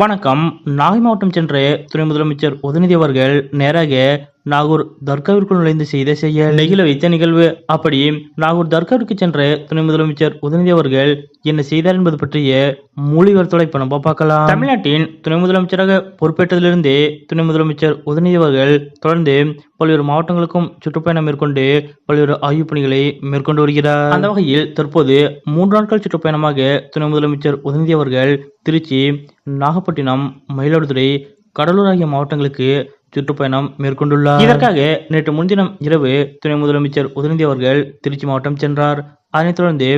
வணக்கம். நாகை மாவட்டம் சென்று துணை முதலமைச்சர் உதயநிதி அவர்கள் நேராக நாகூர் தர்காவிற்குள் நுழைந்து செய்த செயல். நெகிழ வைத்த நிகழ்வு. அப்படி நாகூர் தர்காவிற்கு சென்ற துணை முதலமைச்சர் உதயநிதி அவர்கள் என்ன செய்தார் என்பது பற்றிய மொழிவர்த்தலை இப்ப நம்ம பார்க்கலாம். தமிழ்நாட்டின் துணை முதலமைச்சராக பொறுப்பேற்றதிலிருந்தே துணை முதலமைச்சர் உதயநிதி அவர்கள் தொடர்ந்து பல்வேறு மாவட்டங்களுக்கும் சுற்றுப்பயணம் மேற்கொண்டு பல்வேறு ஆய்வுப் பணிகளை மேற்கொண்டு வருகிறார். அந்த வகையில் தற்போது மூன்று நாட்கள் சுற்றுப்பயணமாக துணை முதலமைச்சர் உதயநிதி அவர்கள் திருச்சி நாகப்பட்டினம் மயிலாடுதுறை கடலூர் ஆகிய மாவட்டங்களுக்கு சுற்றுப்பயணம் மேற்கொண்டுள்ளார். இதற்காக நேற்று முன்தினம் இரவு துணை முதலமைச்சர் உதயநிதி அவர்கள் திருச்சி மாவட்டம் சென்றார். அதனைத் தொடர்ந்து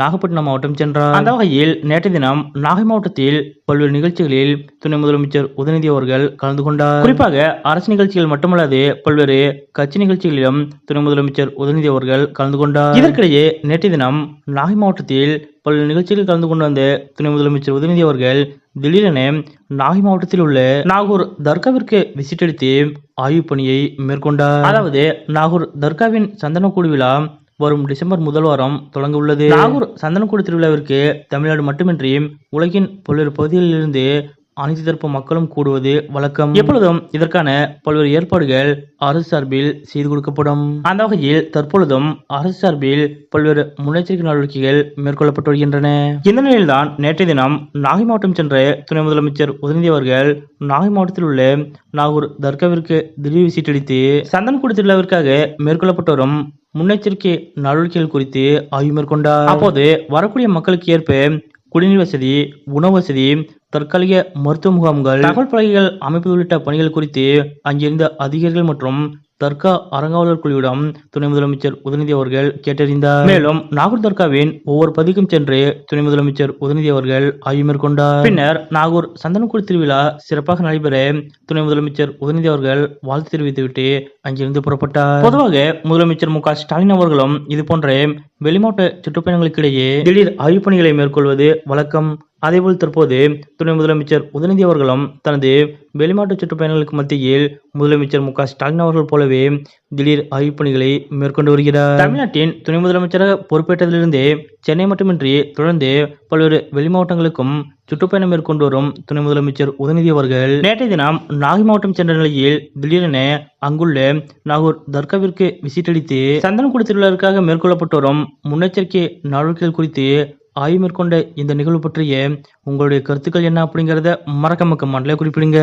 நாகப்பட்டினம் மாவட்டம் சென்றார். அந்த வகையில் நேற்று தினம் நாகை மாவட்டத்தில் பல்வேறு நிகழ்ச்சிகளில் துணை முதலமைச்சர் உதயநிதி அவர்கள் கலந்து கொண்டார். குறிப்பாக அரசு நிகழ்ச்சிகள் மட்டுமல்லாது பல்வேறு கட்சி நிகழ்ச்சிகளிலும் துணை முதலமைச்சர் உதயநிதி அவர்கள் கலந்து கொண்டார். இதற்கிடையே நேற்று தினம் நாகை மாவட்டத்தில் பல்வேறு நிகழ்ச்சிகளில் கலந்து கொண்டு வந்த துணை முதலமைச்சர் உதயநிதி அவர்கள் திடீரென நாகை மாவட்டத்தில் உள்ள நாகூர் தர்காவிற்கு விசிட் அளித்து ஆய்வு பணியை மேற்கொண்டார். அதாவது நாகூர் தர்காவின் சந்தனக்கூடு விழா வரும் டிசம்பர் முதல் வாரம் தொடங்க உள்ளது. நாகூர் சந்தனக்கூடு திருவிழாவிற்கு தமிழ்நாடு மட்டுமின்றி உலகின் பல்வேறு பகுதிகளிலிருந்து அனைத்து தரப்பு மக்களும் கூடுவது வழக்கம். எப்பொழுதும் இதற்கான பல்வேறு ஏற்பாடுகள் அரசு சார்பில் செய்து கொடுக்கப்படும். அந்த வகையில் தற்பொழுதும் அரசு சார்பில் பல்வேறு முன்னெச்சரிக்கை நடவடிக்கைகள் மேற்கொள்ளப்பட்டு வருகின்றன. இந்த நிலையில்தான் நேற்றைய தினம் நாகை மாவட்டம் சென்ற துணை முதலமைச்சர் உதயநிதி அவர்கள் நாகை மாவட்டத்தில் உள்ள நாகூர் தர்காவிற்கு திடீர் விசிட்டடித்து சந்தன்குடி திருவிழாவிற்காக மேற்கொள்ளப்பட்டு வரும் முன்னெச்சரிக்கை நடவடிக்கைகள் குறித்து ஆய்வு மேற்கொண்டார். அப்போது வரக்கூடிய மக்களுக்கு ஏற்ப குடிநீர் வசதி உணவு வசதி தற்காலிக மருத்துவ முகாம்கள் தகவல் பலகைகள் அமைப்பது உள்ளிட்ட பணிகள் குறித்து அங்கிருந்த அதிகாரிகள் மற்றும் தர்கா அறங்காவலர் குழுவிடம் துணை முதலமைச்சர் உதயநிதி அவர்கள் கேட்டறிந்தார். மேலும் நாகூர் தர்காவின் ஒவ்வொரு பதிக்கும் சென்று துணை முதலமைச்சர் உதயநிதி அவர்கள் ஆய்வு மேற்கொண்டார். பின்னர் நாகூர் சந்தனக்குடி திருவிழா சிறப்பாக நடைபெற துணை முதலமைச்சர் உதயநிதி அவர்கள் வாழ்த்து தெரிவித்துவிட்டு அங்கிருந்து புறப்பட்டார். பொதுவாக முதலமைச்சர் மு ஸ்டாலின் அவர்களும் இது போன்ற வெளிமாவட்ட சுற்றுப்பயணங்களுக்கிடையே திடீர் ஆய்வுப் பணிகளை மேற்கொள்வது வழக்கம். அதேபோல் தற்போது துணை முதலமைச்சர் உதயநிதி அவர்களும் தனது வெளிநாட்டு சுற்றுப்பயணங்களுக்கு மத்தியில் முதலமைச்சர் மு க ஸ்டாலின் அவர்கள் போலவே திடீர் ஆய்வுப் பணிகளை மேற்கொண்டு வருகிறார். தமிழ்நாட்டின் துணை முதலமைச்சராக பொறுப்பேற்றதிலிருந்தே சென்னை மட்டுமின்றி தொடர்ந்து பல்வேறு வெளிமாவட்டங்களுக்கும் சுற்றுப்பயணம் மேற்கொண்டு வரும் துணை முதலமைச்சர் உதயநிதி அவர்கள் நேற்றைய தினம் நாகை மாவட்டம் சென்ற நிலையில் திடீரென அங்குள்ள நாகூர் தர்காவிற்கு விசிட்டளித்து சந்தனக்குடி திருவிழாவிற்காக மேற்கொள்ளப்பட்டு வரும் முன்னெச்சரிக்கை நடவடிக்கைகள் குறித்து ஆய்வு மேற்கொண்ட இந்த நிகழ்வு பற்றிய உங்களுடைய கருத்துக்கள் என்ன அப்படிங்கிறத மறக்காம கமெண்ட்ல குறிப்பிடுங்க.